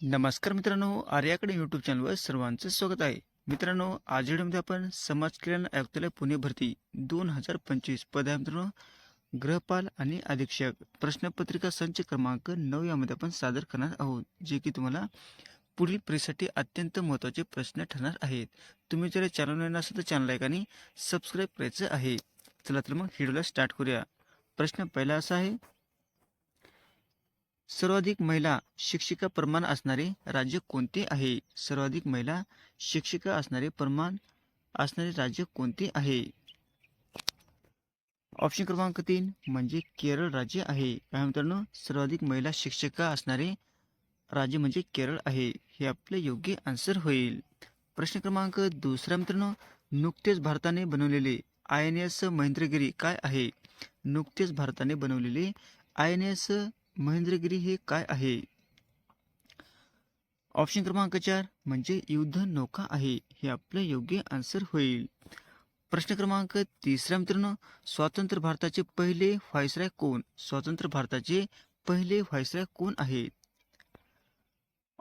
नमस्कार मित्रांनो आर्याकडे यूट्यूब चॅनलवर सर्वांचं स्वागत आहे. मित्रांनो आज व्हिडिओमध्ये आपण समाज कल्याण आयुक्तालय पुणे भरती दोन हजार पंचवीस पद आहे मित्रांनो. गृहपाल आणि अधीक्षक प्रश्नपत्रिका संच क्रमांक नऊ यामध्ये आपण सादर करणार आहोत जे की तुम्हाला पुढील परीक्षेसाठी अत्यंत महत्त्वाचे प्रश्न ठरणार आहेत. तुम्ही जर चॅनल असेल तर चॅनल आहे आणि सबस्क्राईब करायचं आहे. चला तर मग व्हिडिओला स्टार्ट करूया. प्रश्न पहिला असा आहे सर्वाधिक महिला शिक्षिका प्रमाण असणारे राज्य कोणते आहे? सर्वाधिक महिला शिक्षिका असणारे प्रमाण असणारे राज्य कोणते आहे? ऑप्शन क्रमांक तीन म्हणजे केरळ राज्य आहे. काय मित्रांनो सर्वाधिक महिला शिक्षिका असणारे राज्य म्हणजे केरळ आहे. हे आपले योग्य आन्सर होईल. प्रश्न क्रमांक दुसरा मित्रांनो नुकतेच भारताने बनवलेले आय एन एस महेंद्रगिरी काय आहे? नुकतेच भारताने बनवलेले आय एन एस महेंद्रगिरी हे काय आहे? ऑप्शन क्रमांक चार म्हणजे युद्ध नौका आहे. हे आपलं योग्य आन्सर होईल. प्रश्न क्रमांक तिसरा मित्रांनो स्वतंत्र भारताचे पहिले व्हायसराय कोण? स्वतंत्र भारताचे पहिले व्हायसराय कोण आहेत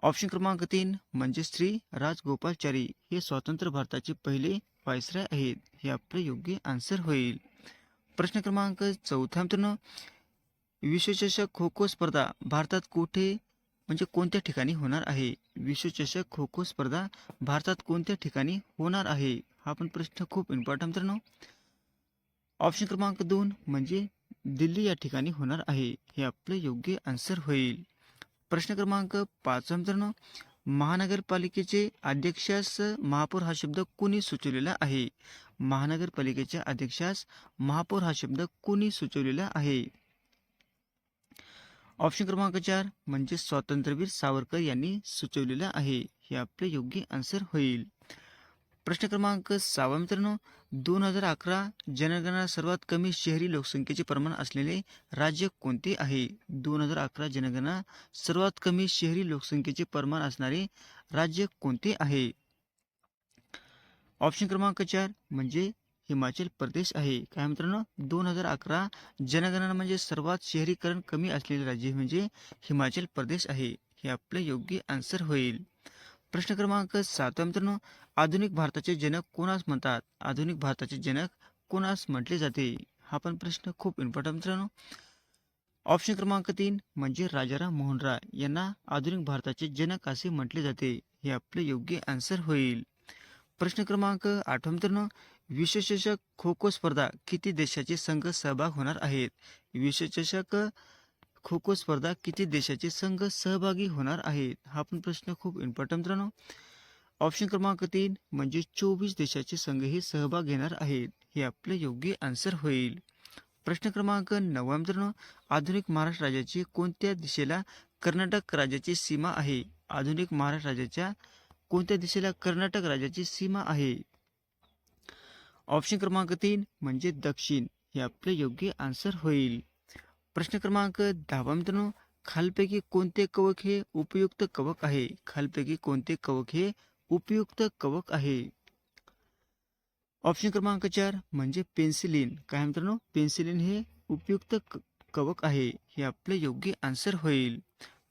ऑप्शन क्रमांक तीन म्हणजे श्री राजगोपालचारी हे स्वतंत्र भारताचे पहिले व्हायसराय आहेत. हे आपलं योग्य आन्सर होईल. प्रश्न क्रमांक चौथा मित्रांनो विश्वचषक खो खो स्पर्धा भारतात कुठे म्हणजे कोणत्या ठिकाणी होणार आहे? विश्वचषक खो खो स्पर्धा भारतात कोणत्या ठिकाणी होणार आहे? हा पण प्रश्न खूप इम्पॉर्टंट मित्रांनो. ऑप्शन क्रमांक दोन म्हणजे दिल्ली या ठिकाणी होणार आहे. हे आपलं योग्य आन्सर होईल. प्रश्न क्रमांक पाच मित्रांनो महानगरपालिकेचे अध्यक्षास महापौर हा शब्द कोणी सुचवलेला आहे? महानगरपालिकेच्या अध्यक्षास महापौर हा शब्द कोणी सुचवलेला आहे? ऑप्शन क्रमांक चार म्हणजे स्वातंत्र्यवीर सावरकर यांनी सुचवलेलं आहे. हे आपले योग्य आन्सर होईल. प्रश्न क्रमांक सहावा मित्रांनो दोन हजार अकरा जनगणना सर्वात कमी शहरी लोकसंख्येचे प्रमाण असलेले राज्य कोणते आहे? दोन हजार अकरा जनगणना सर्वात कमी शहरी लोकसंख्येचे प्रमाण असणारे राज्य कोणते आहे? ऑप्शन क्रमांक चार म्हणजे हिमाचल प्रदेश आहे. काय मित्रांनो दोन हजार अकरा जनगणना म्हणजे सर्वात शहरीकरण कमी असलेले राज्य म्हणजे हिमाचल प्रदेश आहे. हे आपले योग्य आन्सर होईल. प्रश्न क्रमांक सातवा मित्रांनो आधुनिक भारताचे जनक कोणास म्हणतात? आधुनिक भारताचे जनक कोणास म्हटले जाते? हा पण प्रश्न खूप इम्पॉर्टंट मित्रांनो. ऑप्शन क्रमांक तीन म्हणजे राजाराम मोहन राय यांना आधुनिक भारताचे जनक असे म्हटले जाते. हे आपले योग्य आन्सर होईल. प्रश्न क्रमांक आठवा मित्रांनो विश्वचषक खो खो स्पर्धा किती देशाचे संघ सहभाग होणार आहेत? विश्वचषक खो खो स्पर्धा किती देशाचे संघ सहभागी होणार आहेत? हा पण प्रश्न खूप इम्पॉर्टंट मित्रांनो. ऑप्शन क्रमांक तीन म्हणजे चोवीस देशाचे संघ हे सहभाग घेणार आहेत. हे आपले योग्य आन्सर होईल. प्रश्न क्रमांक नववा मित्रांनो आधुनिक महाराष्ट्र राज्याची कोणत्या दिशेला कर्नाटक राज्याची सीमा आहे? आधुनिक महाराष्ट्र राज्याच्या कोणत्या दिशेला कर्नाटक राज्याची सीमा आहे? ऑप्शन क्रमांक तीन म्हणजे दक्षिण. हे आपले योग्य आन्सर होईल. प्रश्न क्रमांक दहावा मित्रांनो खालपैकी कोणते कवक हे उपयुक्त कवक आहे? खालपैकी कोणते कवक हे उपयुक्त कवक आहे? ऑप्शन क्रमांक चार म्हणजे पेन्सिलिन. काय मित्रांनो? पेन्सिलिन हे उपयुक्त कवक आहे. हे आपले योग्य आन्सर होईल.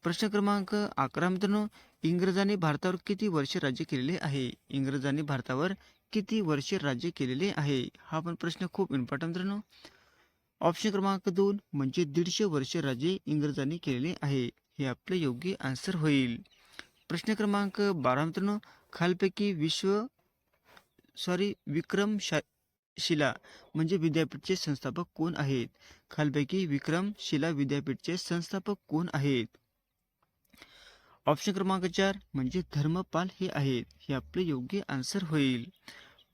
प्रश्न क्रमांक अकरा मित्रांनो इंग्रजांनी भारतावर किती वर्ष राज्य केलेले आहे? इंग्रजांनी भारतावर किती वर्षे राज्य केलेले आहे? हा पण प्रश्न खूप इम्पॉर्टंट मित्रांनो. ऑप्शन क्रमांक दोन म्हणजे दीडशे वर्षे राज्य इंग्रजांनी केलेले आहे. हे आपले योग्य आन्सर होईल. प्रश्न क्रमांक बारा मित्रांनो खालपैकी विश्व सॉरी विक्रम शा शिला म्हणजे विद्यापीठचे संस्थापक कोण आहेत? खालपैकी विक्रम शिला विद्यापीठचे संस्थापक कोण आहेत? ऑप्शन क्रमांक चार म्हणजे धर्मपाल हे आहेत. हे आपले योग्य आन्सर होईल.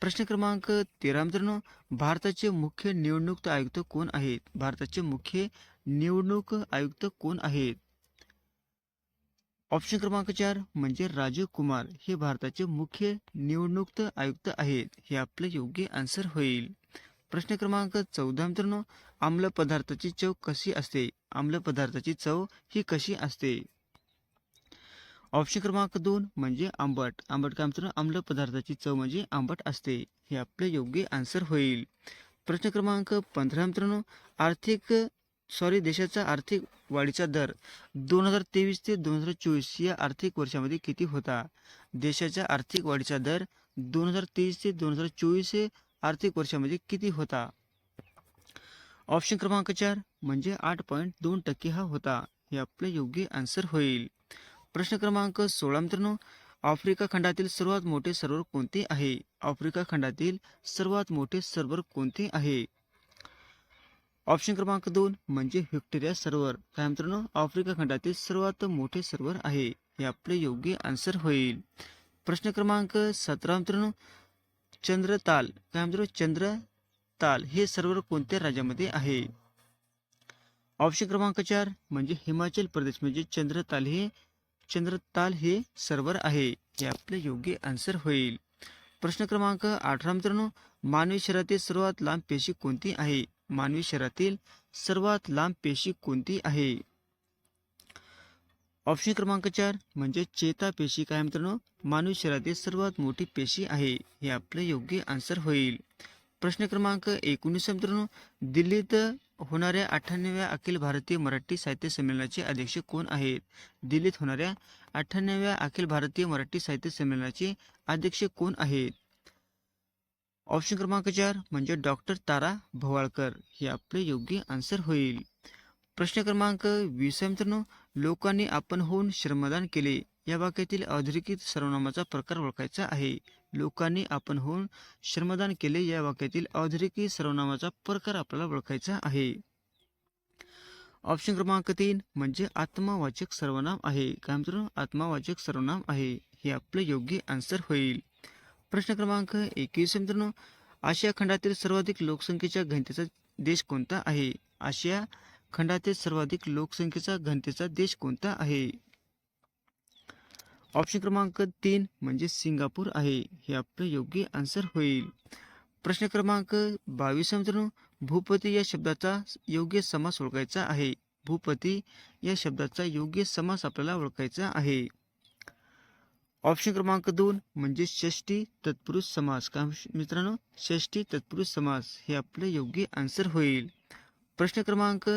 प्रश्न क्रमांक तेरा मित्रांनो भारताचे मुख्य निवडणूक आयुक्त कोण आहेत? भारताचे मुख्य निवडणूक आयुक्त कोण आहेत? ऑप्शन क्रमांक चार म्हणजे राजीव कुमार हे भारताचे मुख्य निवडणूक आयुक्त आहेत. हे आपले योग्य आन्सर होईल. प्रश्न क्रमांक चौदा मित्रांनो आम्ल पदार्थाची चव कशी असते? आम्ल पदार्थाची चव ही कशी असते? ऑप्शन क्रमांक दोन म्हणजे आंबट. आंबट काय मित्रांनो आम्ल पदार्थाची चव म्हणजे आंबट असते. हे आपले योग्य आन्सर होईल. प्रश्न क्रमांक पंधरा मित्रांनो. आर्थिक सॉरी देशाचा आर्थिक वाढीचा दर दोन हजार तेवीस ते दोन हजार चोवीस या आर्थिक वर्षामध्ये किती होता? देशाच्या आर्थिक वाढीचा दर दोन हजार तेवीस ते दोन हजार चोवीस आर्थिक वर्षामध्ये किती होता? ऑप्शन क्रमांक चार म्हणजे आठ पॉईंट दोन टक्के हा होता. हे आपलं योग्य आन्सर होईल. प्रश्न क्रमांक सोळा मित्रांनो आफ्रिका खंडातील सर्वात मोठे सरोवर कोणते आहे? आफ्रिका खंडातील सर्वात मोठे सर्वर कोणते आहे? ऑप्शन क्रमांक दोन म्हणजे व्हिक्टोरिया सर्व्हर काय मित्रांनो आफ्रिका खंडातील सर्वात मोठे सर्व्हर आहे. हे आपले योग्य आन्सर होईल. प्रश्न क्रमांक सतरा मित्रांनो चंद्रताल. काय मित्रांनो चंद्रताल हे सर्व्हर कोणत्या राज्यामध्ये आहे? ऑप्शन क्रमांक चार म्हणजे हिमाचल प्रदेश म्हणजे चंद्रताल हे चंद्रताल हे सर्वर आहे हे आपले योग्य आन्सर होईल. प्रश्न क्रमांक अठरा मित्रांनो मानवी शरीरातील सर्वात लांब पेशी कोणती आहे? मानवी शरीरातील सर्वात लांब पेशी कोणती आहे? ऑप्शन क्रमांक चार म्हणजे चेता पेशी काय मित्रांनो? मानवी शरीरातील सर्वात मोठी पेशी आहे हे आपले योग्य आन्सर होईल. प्रश्न क्रमांक एकोणीस मित्रांनो दिल्लीत होणाऱ्या अठ्ठ्याण्णव्या अखिल भारतीय मराठी साहित्य संमेलनाचे अध्यक्ष कोण आहेत? दिल्लीत होणाऱ्या अठ्ठ्याण्णव्या अखिल भारतीय मराठी साहित्य संमेलनाचे अध्यक्ष कोण आहेत? ऑप्शन क्रमांक चार म्हणजे डॉक्टर तारा भवाळकर. हे आपले योग्य आन्सर होईल. प्रश्न क्रमांक वीस मित्रांनो. लोकांनी आपण होऊन श्रमदान केले. या वाक्यातील अधोरेखित सर्वनामाचा प्रकार ओळखायचा आहे. लोकांनी आपण होऊन श्रमदान केले या वाक्यातील औद्योगिकी सर्वनामाचा प्रकार आपल्याला ओळखायचा आहे. ऑप्शन क्रमांक तीन म्हणजे आत्मावाचक सर्वनाम आहे. काय मित्रांनो आत्मावाचक सर्वनाम आहे. हे आपले योग्य आन्सर होईल. प्रश्न क्रमांक एकवीस मित्रांनो. आशिया खंडातील सर्वाधिक लोकसंख्येच्या घनतेचा देश कोणता आहे? आशिया खंडातील सर्वाधिक लोकसंख्येचा घनतेचा देश कोणता आहे? ऑप्शन क्रमांक तीन म्हणजे सिंगापूर आहे. हे आपलं योग्य आन्सर होईल. प्रश्न क्रमांक बावीस मित्रांनो. भूपती या शब्दाचा योग्य समास ओळखायचा आहे. भूपती या शब्दाचा योग्य समास आपल्याला ओळखायचा आहे. ऑप्शन क्रमांक दोन म्हणजे षष्टी तत्पुरुष समास. का मित्रांनो? षष्टी तत्पुरुष समास. हे आपलं योग्य आन्सर होईल. प्रश्न क्रमांक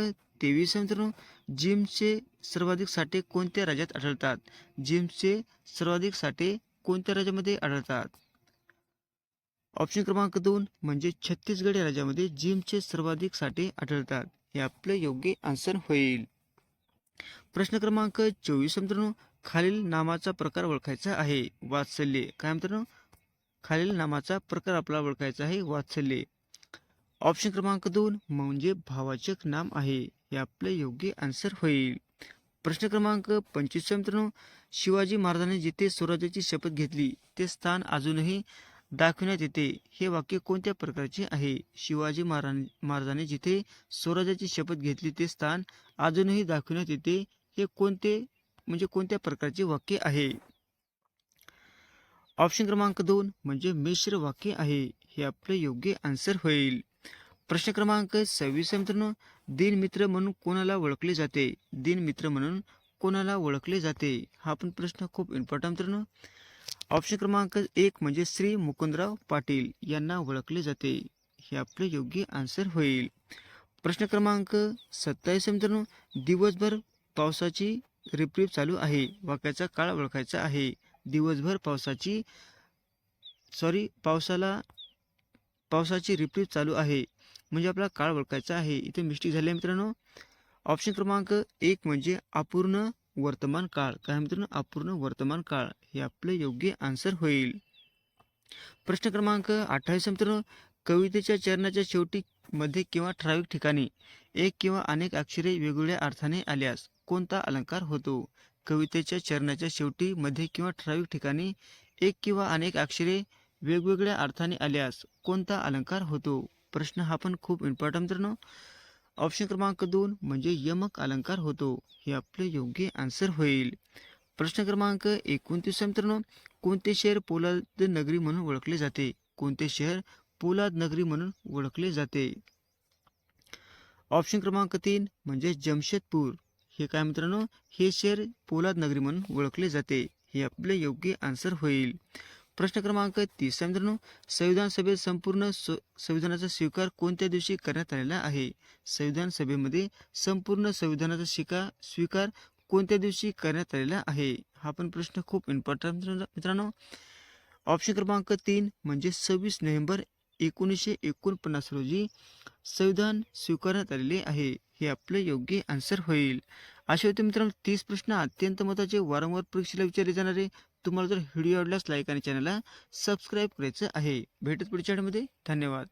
तेवीस मित्रांनो. जिमचे सर्वाधिक साठे कोणत्या राज्यात आढळतात? जिमचे सर्वाधिक साठे कोणत्या राज्यामध्ये आढळतात? ऑप्शन क्रमांक दोन म्हणजे छत्तीसगड या राज्यामध्ये जिमचे सर्वाधिक साठे आढळतात. हे आपले योग्य आन्सर होईल. प्रश्न क्रमांक चोवीस मित्रांनो खालील नामाचा प्रकार ओळखायचा आहे. वात्सल्य. काय मित्रांनो? खालील नामाचा प्रकार आपला ओळखायचा आहे. वात्सल्य. ऑप्शन क्रमांक दोन म्हणजे भावाचक नाम आहे. हे आपले योग्य आन्सर होईल. प्रश्न क्रमांक पंचवीस मित्रांनो शिवाजी महाराजांनी जिथे स्वराज्याची शपथ घेतली ते स्थान अजूनही दाखवण्यात येते. हे वाक्य कोणत्या प्रकारचे आहे? शिवाजी महाराज महाराजांनी जिथे स्वराज्याची शपथ घेतली ते स्थान अजूनही दाखवण्यात येते. हे कोणते म्हणजे कोणत्या प्रकारचे वाक्य आहे? ऑप्शन क्रमांक दोन म्हणजे मिश्र वाक्य आहे. हे आपले योग्य आन्सर होईल. प्रश्न क्रमांक सव्वीस मित्रांनो. दिन मित्र म्हणून कोणाला ओळखले जाते? दिन मित्र म्हणून कोणाला ओळखले जाते? हा पण प्रश्न खूप इम्पॉर्टंट मित्रांनो. ऑप्शन क्रमांक एक म्हणजे श्री मुकुंदराव पाटील यांना ओळखले जाते. हे आपले योग्य आन्सर होईल. प्रश्न क्रमांक सत्तावीस मित्रांनो. दिवसभर पावसाची रिपरिप चालू आहे. वाक्याचा काळ ओळखायचा आहे. दिवसभर पावसाची सॉरी पावसाला पावसाची रिपरिप चालू आहे. म्हणजे आपला काळ ओळखायचा आहे. इथे मिस्टेक झाले मित्रांनो. ऑप्शन क्रमांक एक म्हणजे अपूर्ण वर्तमान काळ. काय मित्रांनो? अपूर्ण वर्तमान काळ. हे आपले योग्य आन्सर होईल. प्रश्न क्रमांक अठ्ठावीस मित्रांनो. कवितेच्या चरणाच्या शेवटी मध्ये किंवा ठराविक ठिकाणी एक किंवा अनेक अक्षरे वेगवेगळ्या अर्थाने आल्यास कोणता अलंकार होतो? कवितेच्या चरणाच्या शेवटी मध्ये किंवा ठराविक ठिकाणी एक किंवा अनेक अक्षरे वेगवेगळ्या अर्थाने आल्यास कोणता अलंकार होतो? प्रश्न हा पण खूप इम्पॉर्टंट मित्रांनो. ऑप्शन क्रमांक दोन म्हणजे यमक अलंकार होतो. हे आपले योग्य आन्सर होईल. प्रश्न क्रमांक एकोणतीस मित्रांनो. कोणते शहर पोलाद नगरी म्हणून ओळखले जाते? कोणते शहर पोलाद नगरी म्हणून ओळखले जाते? ऑप्शन क्रमांक तीन म्हणजे जमशेदपूर. हे काय मित्रांनो? हे शहर पोलाद नगरी म्हणून ओळखले जाते. हे आपले योग्य आन्सर होईल. प्रश्न क्रमांक तीस. मित्रांनो संविधान सभेत संपूर्ण स- संविधानाचा स्वीकार कोणत्या दिवशी करण्यात आलेला आहे? संविधान सभेमध्ये संपूर्ण संविधानाचा शिका स्वीकार कोणत्या दिवशी करण्यात आलेला आहे? हा पण प्रश्न खूप इम्पॉर्टंट मित्रांनो. ऑप्शन क्रमांक तीन म्हणजे सव्वीस नोव्हेंबर एकोणीसशे एकोणपन्नास रोजी संविधान स्वीकारण्यात आलेले आहे. हे आपलं योग्य आन्सर होईल. असे होते मित्रांनो तीस प्रश्न अत्यंत महत्त्वाचे. वारंवार परीक्षेला विचारले जाणारे तुम्हाला जर व्हिडिओ आवडल्यास लाईक आणि चॅनलला सबस्क्राईब करायचं आहे. भेटत पुढच्या धन्यवाद.